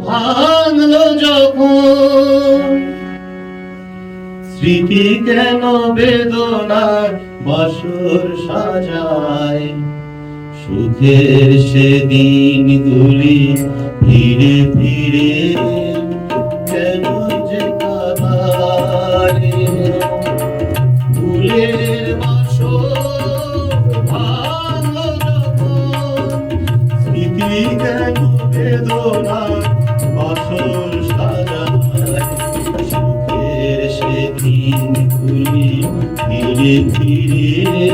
ভাঙলো যখন। স্মৃতি কেন বেদনার বাসর সাজায়? সুখের সেদিন গুলি ফিরে ফিরে কেন বেদনা বাসর সাজায় সুখের গুলি ফিরে ফিরে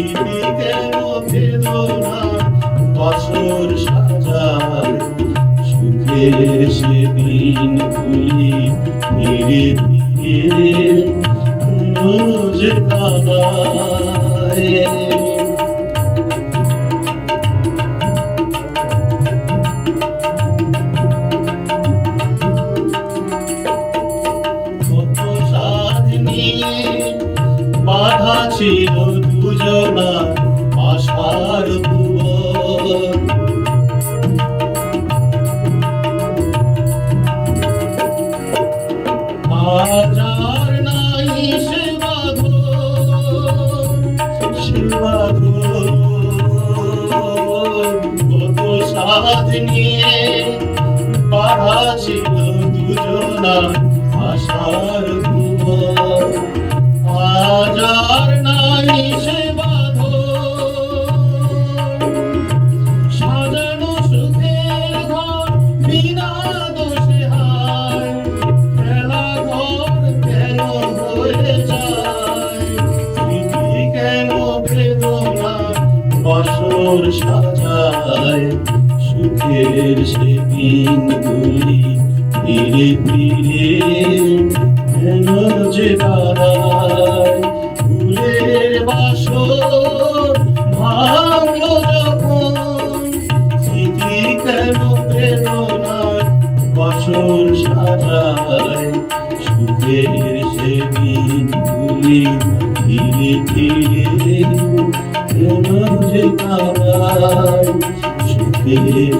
স্মৃতি কেন বেদনা বছর সাজায় সুখের সেদিন গুলি ফিরে ফিরে রোজ কাদায় হাজার নাই সেবা বাঁধন, সে বাঁধন। কত সাধ নিয়ে নাই সে বছর সাজায় সুখের সেদিন গুলি ফিরে ফিরে কেন যে দাঁড়ায় ফুলের বাসর ভাঙলো যখন, স্মৃতি কেন বছর সাজায় সুখের সেদিন গুলি ধীরে ধীরে কেন যে কারায় সুখের